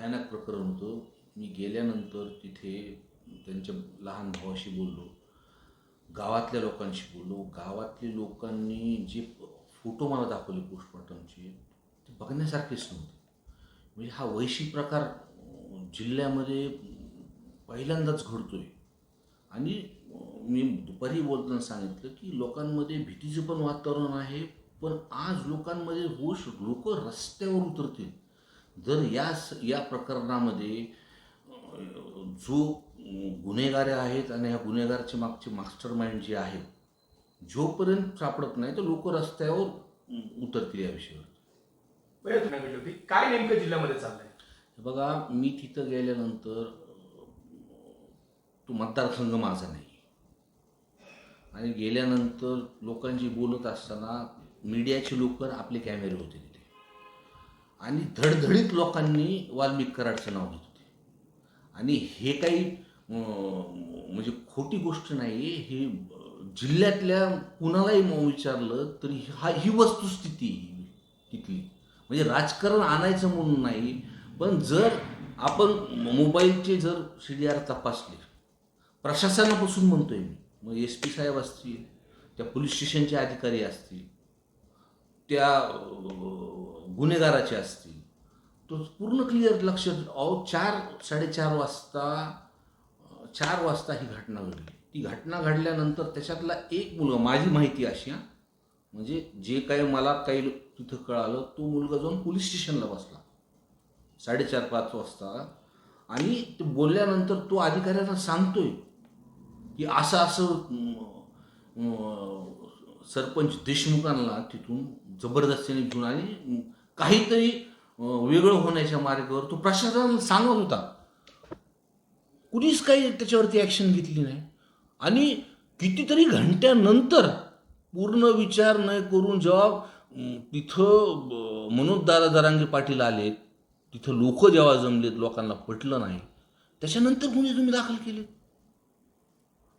भयानक प्रकरण होतं. मी गेल्यानंतर तिथे त्यांच्या लहान भावाशी बोललो. गावातल्या लोकांशी बोललो. गावातल्या लोकांनी जे फोटो मला दाखवले पोस्टमॉर्टमचे ते बघण्यासारखेच नव्हते. म्हणजे हा वैशी प्रकार जिल्ह्यामध्ये पहिल्यांदाच घडतो आहे आणि मी दुपारी बोलताना सांगितलं की लोकांमध्ये भीतीचं पण वातावरण आहे पण आज लोकांमध्ये होश लोक रस्त्यावर उतरतील जर या स- या प्रकरणामध्ये जो गुन्हेगार आहेत आणि ह्या गुन्हेगाराचे मागचे मास्टर माइंड जे आहेत जोपर्यंत सापडत नाही तर लोक रस्त्यावर उतरतील या विषयावर. काय नेमकं जिल्ह्यामध्ये चाललंय? बघा मी तिथं गेल्यानंतर तो मतदारसंघ माझा नाही. आणि गेल्यानंतर लोकांशी बोलत असताना मीडियाचे लोक आपले कॅमेरे होते. आणि धडधडीत लोकांनी वाल्मिक कराडचं नाव घेत होते आणि हे काही म्हणजे खोटी गोष्ट नाही हे जिल्ह्यातल्या कुणालाही मग विचारलं तरी हा ही वस्तुस्थिती आहे तिथली. म्हणजे राजकारण आणायचं म्हणून नाही पण जर आपण मोबाईलचे जर सी डी आर तपासले प्रशासनापासून म्हणतोय मी मग एस पी साहेब असतील त्या पोलीस स्टेशनचे अधिकारी असतील त्या गुन्हेगाराचे असतील. तो पूर्ण क्लिअर लक्ष अहो चार साडेचार वाजता चार वाजता ही घटना घडली. ती घटना घडल्यानंतर त्याच्यातला एक मुलगा माझी माहिती अशी हां. म्हणजे जे काही मला काही तिथं कळालं तो मुलगा जाऊन पोलीस स्टेशनला बसला. साडेचार पाच वाजता. आणि ते बोलल्यानंतर तो अधिकाऱ्यांना सांगतोय की असं असं सरपंच देशमुखांना तिथून जबरदस्तीने घेऊन आणि काहीतरी वेगळं होण्याच्या मार्गावर तो प्रशासन सांगत होता. कुणीच काही त्याच्यावरती ॲक्शन घेतली नाही. आणि कितीतरी घंट्यानंतर पूर्ण विचार न करून जेव्हा तिथं मनोज दादा दरांगे पाटील आले. तिथं लोक जेव्हा जमलेत लोकांना पटलं नाही. त्याच्यानंतर गुन्हे तुम्ही दाखल केले?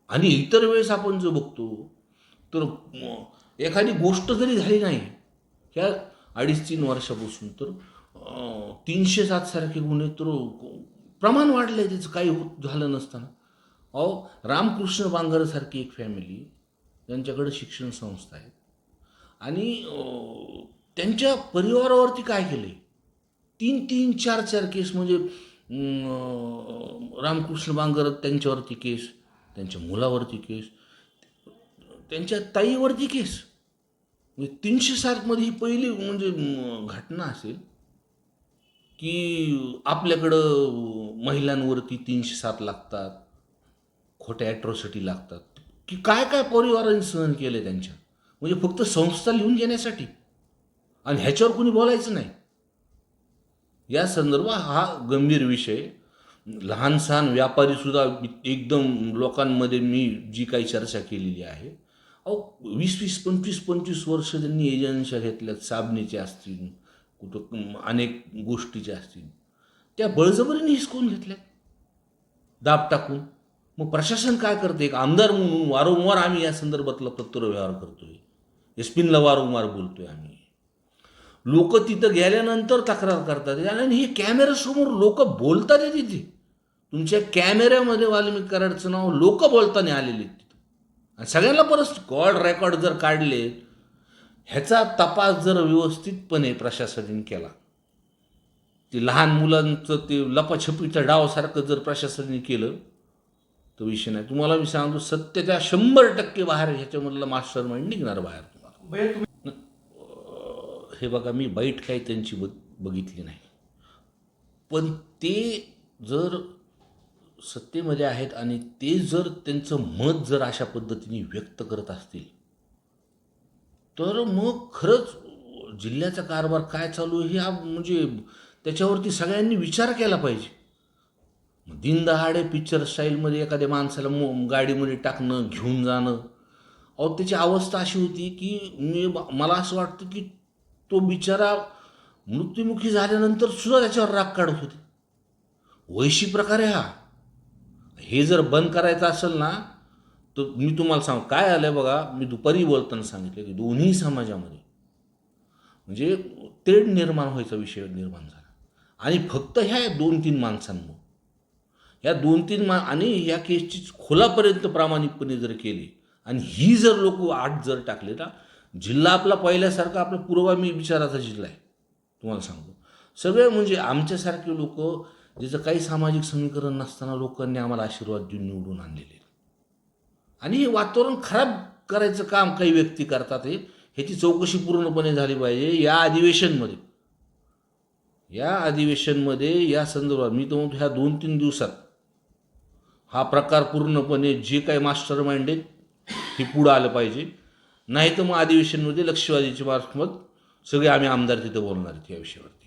आणि इतर वेळेस आपण जो बघतो तर एखादी गोष्ट जरी झाली नाही ह्या अडीच तीन वर्षापासून तर तीनशे सातसारखे गुन्हे तर प्रमाण वाढलं आहे त्याचं काही होत झालं नसताना. अहो रामकृष्ण बांगरसारखी एक फॅमिली त्यांच्याकडे शिक्षण संस्था आहेत आणि त्यांच्या परिवारावरती काय केलं आहे तीन तीन चार चार केस म्हणजे रामकृष्ण बांगर त्यांच्यावरती केस त्यांच्या मुलावरती केस त्यांच्या ताईवरती केस. म्हणजे तीनशे सातमध्ये ही पहिली म्हणजे घटना असेल की आपल्याकडं महिलांवरती तीनशे सात लागतात खोट्या ॲट्रॉसिटी लागतात. की काय काय परिवाराने सहन केलं त्यांच्या? म्हणजे फक्त संस्था लिहून घेण्यासाठी? आणि ह्याच्यावर कोणी बोलायचं नाही? या संदर्भात हा गंभीर विषय. लहान सहान व्यापारीसुद्धा एकदम लोकांमध्ये मी जी काही चर्चा केलेली आहे अहो वीस वीस पंचवीस पंचवीस वर्ष त्यांनी एजन्स्या घेतल्यात साबणीच्या असतील कुठं अनेक गोष्टीच्या असतील. त्या बळजबरीने हिसकून घेतल्या दाब टाकून. मग प्रशासन काय करते एक आमदार म्हणून वारंवार आम्ही या संदर्भातला पत्रव्यवहार करतोय. एस पीनला वारंवार बोलतोय आम्ही. लोक तिथं गेल्यानंतर तक्रार करतात. आणि हे कॅमेऱ्यासमोर लोक बोलतात आहे तिथे तुमच्या कॅमेऱ्यामध्ये वाल्मिक कराडचं नाव लोक बोलताना आलेले आहेत सगळ्यांना परत कॉल रेकॉर्ड जर काढले ह्याचा तपास जर व्यवस्थितपणे प्रशासनाने केला ते लहान मुलांचं ते लपाछपीच्या डावसारखं जर प्रशासनाने केलं तर विषय नाही. तुम्हाला मी सांगतो सत्याच्या शंभर टक्के बाहेर ह्याच्यामधलं मास्टर माइंड निघणार बाहेर तुम्हाला. तुम्ही हे बघा मी बाईट काही त्यांची बघ बघितली नाही. पण ते जर सत्तेमध्ये आहेत आणि ते जर त्यांचं मत जर अशा पद्धतीने व्यक्त करत असतील तर मग खरंच जिल्ह्याचा कारभार काय चालू आहे हा म्हणजे त्याच्यावरती सगळ्यांनी विचार केला पाहिजे. दिनदहाडे पिक्चर स्टाईलमध्ये एखाद्या माणसाला मो गाडीमध्ये टाकणं घेऊन जाणं. अहो त्याची अवस्था अशी होती की मी मला असं वाटतं की तो बिचारा मृत्युमुखी झाल्यानंतर सुद्धा त्याच्यावर राग काढत होते. वैशी प्रकारे हा. हे जर बंद करायचं असेल ना तर मी तुम्हाला सांग काय आलं आहे बघा मी दुपारी बोलताना सांगितलं की दोन्ही समाजामध्ये म्हणजे तेढ निर्माण व्हायचा विषय निर्माण झाला. आणि फक्त ह्या दोन तीन माणसांमुळं. या दोन तीन मा आणि या केसची खोलापर्यंत प्रामाणिकपणे जर केली आणि ही जर लोक आठ जर टाकले ना जिल्हा आपला पहिल्यासारखा आपला पूर्वामी विचाराचा जिल्हा आहे तुम्हाला सांगतो. सगळे म्हणजे आमच्यासारखे लोक ज्याचं काही सामाजिक समीकरण नसताना लोकांनी आम्हाला आशीर्वाद देऊन निवडून आणलेले आणि हे वातावरण खराब करायचं काम काही व्यक्ती करतात हे ह्याची चौकशी पूर्णपणे झाली पाहिजे या अधिवेशनमध्ये. या अधिवेशनमध्ये या संदर्भात मी तर म्हणतो ह्या दोन तीन दिवसात हा प्रकार पूर्णपणे जे काही मास्टर माइंड आहेत हे पुढं आलं पाहिजे. नाही तर मग अधिवेशनमध्ये लक्षवादीच्या मार्फत सगळे आम्ही आमदार तिथं बोलणार आहेत या विषयावरती.